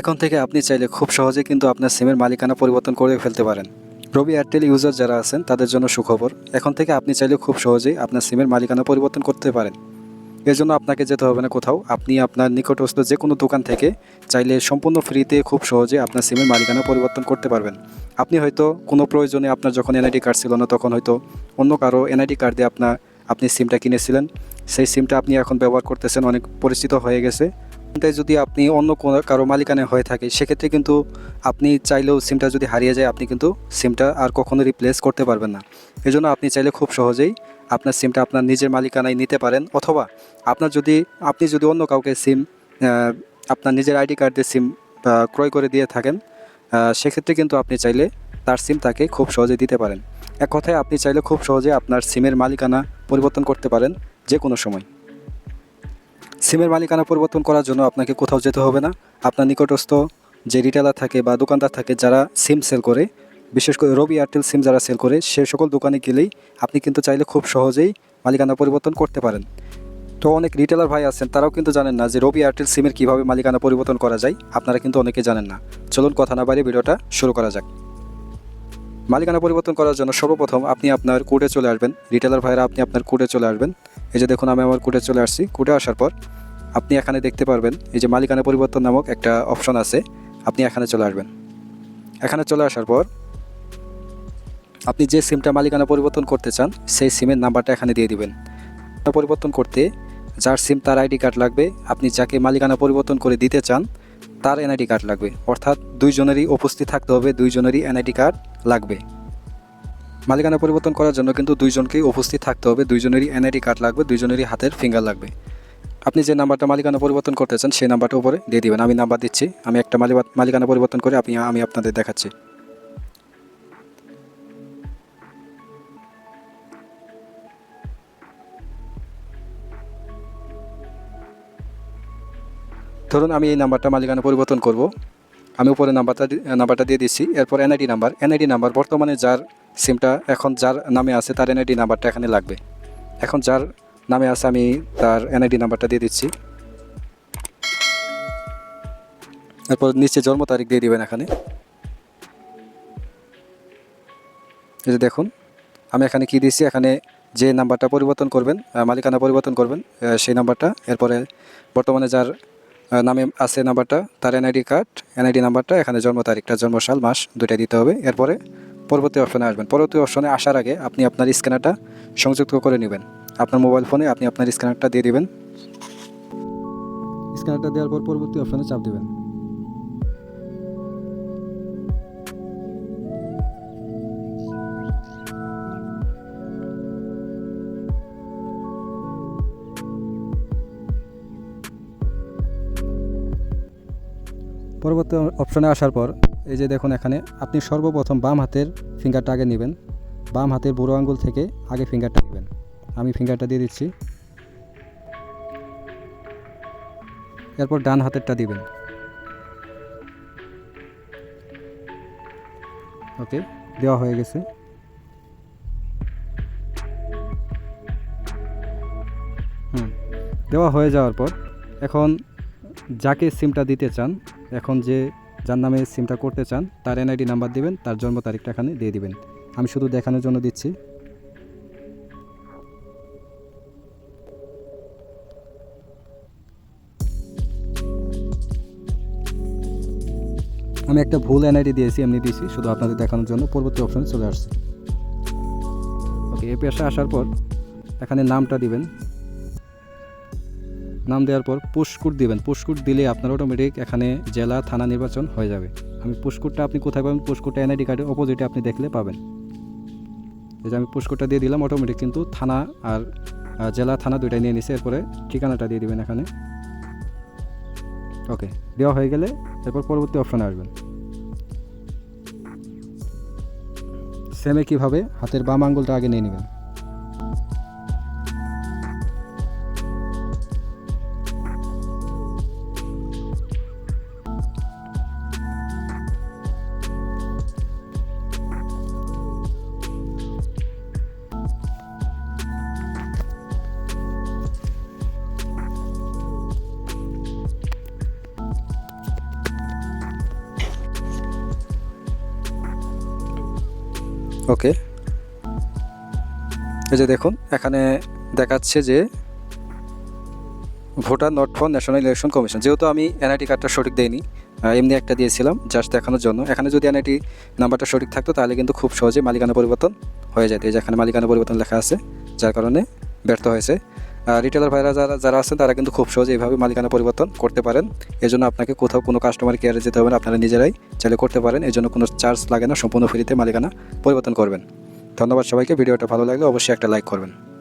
এখন থেকে আপনি চাইলে খুব সহজে কিন্তু আপনার সিমের মালিকানা পরিবর্তন করে ফেলতে পারেন। রবি এয়ারটেল ইউজার যারা আছেন, তাদের জন্য সুখবর, এখন থেকে আপনি চাইলে খুব সহজেই আপনার সিমের মালিকানা পরিবর্তন করতে পারেন। এর জন্য আপনাকে যেতে হবে না কোথাও, আপনি আপনার নিকটস্থ যে কোনো দোকান থেকে চাইলে সম্পূর্ণ ফ্রিতে খুব সহজে আপনার সিমের মালিকানা পরিবর্তন করতে পারবেন। আপনি হয়তো কোনো প্রয়োজনে আপনার যখন এনআইডি কার্ড ছিল না, তখন হয়তো অন্য কারও এনআইডি কার্ড দিয়ে আপনার, আপনি সিমটা কিনেছিলেন। সেই সিমটা আপনি এখন ব্যবহার করতেছেন, অনেক পরিচিত হয়ে গেছে। তাই যদি আপনি অন্য কোনো কারও মালিকানে হয়ে থাকে, সেক্ষেত্রে কিন্তু আপনি চাইলেও সিমটা যদি হারিয়ে যায়, আপনি কিন্তু সিমটা আর কখনো রিপ্লেস করতে পারবেন না। এজন্য আপনি চাইলে খুব সহজেই আপনার সিমটা আপনার নিজের মালিকানায় নিতে পারেন, অথবা আপনার যদি, আপনি যদি অন্য কাউকে সিম আপনার নিজের আইডি কার্ড দিয়ে সিম ক্রয় করে দিয়ে থাকেন সেক্ষেত্রে কিন্তু আপনি চাইলে তার সিম তাকে খুব সহজে দিতে পারেন। এক কথায় আপনি চাইলে খুব সহজে আপনার সিমের মালিকানা পরিবর্তন করতে পারেন যে কোনো সময়। সিমের মালিকানা পরিবর্তন করার জন্য আপনাকে কোথাও যেতে হবে না। আপনার নিকটস্থ যে রিটেলার থাকে বা দোকানদার থাকে যারা সিম সেল করে, বিশেষ করে রবি এয়ারটেল সিম যারা সেল করে, সে সকল দোকানে গেলেই আপনি কিন্তু চাইলে খুব সহজেই মালিকানা পরিবর্তন করতে পারেন। তো অনেক রিটেলার ভাই আছেন, তারাও কিন্তু জানেন না যে রবি এয়ারটেল সিমের কীভাবে মালিকানা পরিবর্তন করা যায়। আপনারা কিন্তু অনেকে জানেন না। চলুন কথা না বাইরে ভিডিওটা শুরু করা যাক। মালিকানা পরিবর্তন করার জন্য সর্বপ্রথম আপনি আপনার কোর্টে চলে আসবেন। রিটেলার ভাইরা আপনি আপনার কোর্টে চলে আসবেন। এই যে দেখুন, আমি আমার কোর্টে চলে আসছি। কোর্টে আসার পর আপনি এখানে দেখতে পারবেন, এই যে মালিকানা পরিবর্তন নামক একটা অপশন আছে। আপনি এখানে চলে আসবেন। এখানে চলে আসার পর আপনি যে সিমটা মালিকানা পরিবর্তন করতে চান, সেই সিমের নাম্বারটা এখানে দিয়ে দিবেন। পরিবর্তন করতে যার সিম তার আইডি কার্ড লাগবে, আপনি যাকে মালিকানা পরিবর্তন করে দিতে চান তার এনআইডি কার্ড লাগবে। অর্থাৎ দুইজনেরই উপস্থিত থাকতে হবে, দুইজনেরই এনআইডি কার্ড লাগবে। মালিকানা পরিবর্তন করার জন্য কিন্তু দুইজনকেই উপস্থিত থাকতে হবে, দুইজনেরই এনআইডি কার্ড লাগবে, দুইজনেরই হাতের ফিঙ্গার লাগবে। আপনি যে নাম্বারটা মালিকানা পরিবর্তন করতে চান, সেই নাম্বারটা উপরে দিয়ে দেবেন। আমি নাম্বার দিচ্ছি, আমি একটা মালিকানা পরিবর্তন করে আপনি আমি আপনাদের দেখাচ্ছি। ধরুন আমি এই নাম্বারটা মালিকানা পরিবর্তন করব। আমি উপরে নাম্বারটা নাম্বারটা দিয়ে দিচ্ছি, এরপর এনআইডি নাম্বার। এনআইডি নাম্বার বর্তমানে যার সিমটা এখন যার নামে আছে তার এনআইডি নাম্বারটা এখানে লাগবে। এখন যার নামে আছে আমি তার এনআইডি নাম্বারটা দিয়ে দিচ্ছি। এরপর নিচে জন্ম তারিখ দিয়ে দিবেন এখানে। এই যে দেখুন, আমি এখানে কি দিচ্ছি? এখানে যে নাম্বারটা পরিবর্তন করবেন মালিকানা পরিবর্তন করবেন সেই নাম্বারটা। এরপরে বর্তমানে যার নামে আছে নাম্বারটা, তার এনআইডি কার্ড এনআইডি নাম্বারটা, এখানে জন্ম তারিখটা জন্ম সাল মাস দুইটা দিতে হবে। এরপরে পরবর্তী অপশনে আসবেন। পরবর্তী অপশনে আসার আগে আপনি আপনার স্ক্যানারটা সংযুক্ত করে নেবেন। আপনার মোবাইল ফোনে আপনি আপনার স্ক্যানারটা দিয়ে দেবেন। স্ক্যানারটা দেওয়ার পর পরবর্তী অপশনে চাপ দিবেন। পরবর্তী অপশনে আসার পর, এই যে দেখুন এখানে, আপনি সর্বপ্রথম বাম হাতের ফিঙ্গারটা আগে নেবেন। বাম হাতের বুড়ো আঙ্গুল থেকে আগে ফিঙ্গারটা নেবেন। আমি ফিঙ্গারটা দিয়ে দিচ্ছি। এরপর ডান হাতেরটা দিবেন। ওকে, দেওয়া হয়ে গেছে। হুম, দেওয়া হয়ে যাওয়ার পর, এখন যাকে সিমটা দিতে চান এখন যে যার নামে সিমটা করতে চান, তার এনআইডি নাম্বার দিবেন, তার জন্ম তারিখটা এখানে দিয়ে দিবেন। আমি শুধু দেখানোর জন্য দিচ্ছি। আমি একটা ভুল এনআইডি দিয়েছি, এমনি দিয়েছি, শুধু আপনাদের দেখানোর জন্য। পরবর্তী অপশনে চলে আসছে। ওকে এ পেশা আসার পর এখানে নামটা দিবেন। নাম দেওয়ার পর পুষ্কুট দিবেন। পুষ্কুট দিলে আপনার অটোমেটিক এখানে জেলা, থানা নির্বাচন হয়ে যাবে। আমি পুষ্কুটটা আপনি কোথায় পাবেন? পুষ্কুটটা এনআইডি কার্ডের অপোজিটে আপনি দেখলে পাবেন। এই যে আমি পুষ্কুটটা দিয়ে দিলাম অটোমেটিক কিন্তু থানা আর জেলা, থানা দুইটাই নিয়ে নিছে। এরপরে ঠিকানাটা দিয়ে দিবেন এখানে। ওকে দেওয়া হয়ে গেলে এরপর পরবর্তী অপশনে আসবেন। সেমে কীভাবে হাতের বাম আঙ্গুলটা আগে নিয়ে নেবেন। ওকে। এই যে দেখুন, এখানে দেখাচ্ছে যে voter not for national election commission. যেহেতু আমি এনআইটি কার্ডটা সঠিক দেইনি এমনি একটা দিয়েছিলাম, জাস্ট দেখানোর জন্য। এখানে যদি এনআইটি নাম্বারটা সঠিক থাকতো, তাহলে কিন্তু খুব সহজে মালিকানা পরিবর্তন হয়ে যেত। এই যে এখানে মালিকানা পরিবর্তন লেখা আছে, যার কারণে ব্যর্থ হয়েছে। রিটেলার ভাইরা যারা যারা আছেন, তারা কিন্তু খুব সহজে এইভাবে মালিকানা পরিবর্তন করতে পারেন। এই জন্য আপনাকে কোথাও কোনো কাস্টমার কেয়ারে যেতে হবে না, আপনারা নিজেরাই চাইলে করতে পারেন। এই জন্য কোনো চার্জ লাগে না, সম্পূর্ণ ফ্রিতে মালিকানা পরিবর্তন করবেন। ধন্যবাদ সবাইকে, ভিডিওটা ভালো লাগলে অবশ্যই একটা লাইক করবেন।